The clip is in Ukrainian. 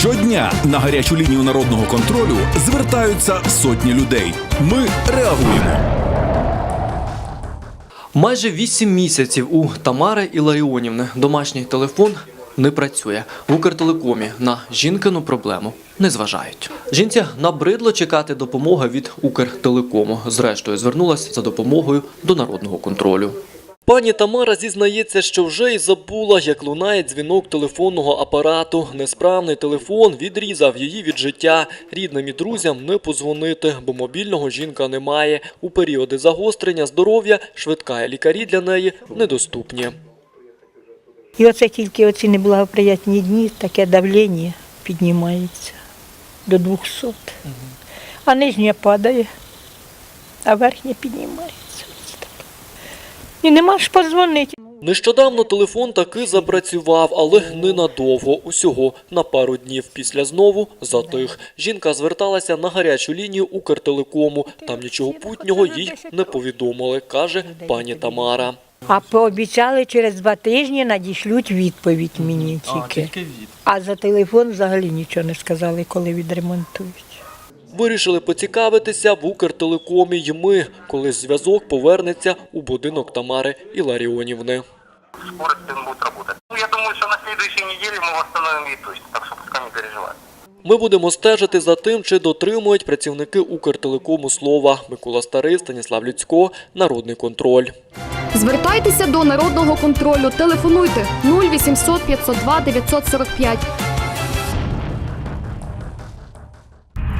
Щодня на гарячу лінію народного контролю звертаються сотні людей. Ми реагуємо. Майже 8 місяців у Тамари Іларіонівни домашній телефон не працює. В Укртелекомі на жінкину проблему не зважають. Жінці набридло чекати допомоги від Укртелекому. Зрештою, звернулася за допомогою до народного контролю. Пані Тамара зізнається, що вже й забула, як лунає дзвінок телефонного апарату. Несправний телефон відрізав її від життя. Рідним і друзям не позвонити, бо мобільного жінка не має. У періоди загострення здоров'я швидка і лікарі для неї недоступні. І оце тільки оці неблагоприятні дні, таке давлення піднімається до 200. А нижнє падає, а верхнє піднімається. І нема ж подзвонити. Нещодавно телефон таки запрацював, але ненадовго. Усього на пару днів після знову затих. Жінка зверталася на гарячу лінію Укртелекому. Там нічого путнього їй не повідомили, каже пані Тамара. А пообіцяли через два тижні надішлють відповідь мені тільки. А за телефон взагалі нічого не сказали, коли відремонтують. Вирішили поцікавитися в Укртелекомі й ми, коли зв'язок повернеться у будинок Тамари Іларіонівни. скорость он будет работать. Ну, я думаю, что на следующей неделе мы восстановим вид точно, так что пускай не переживают. Ми будемо стежити за тим, чи дотримують працівники Укртелекому слова. Микола Старий, Станіслав Люцько, Народний контроль. Звертайтеся до народного контролю. Телефонуйте 0800 502 945.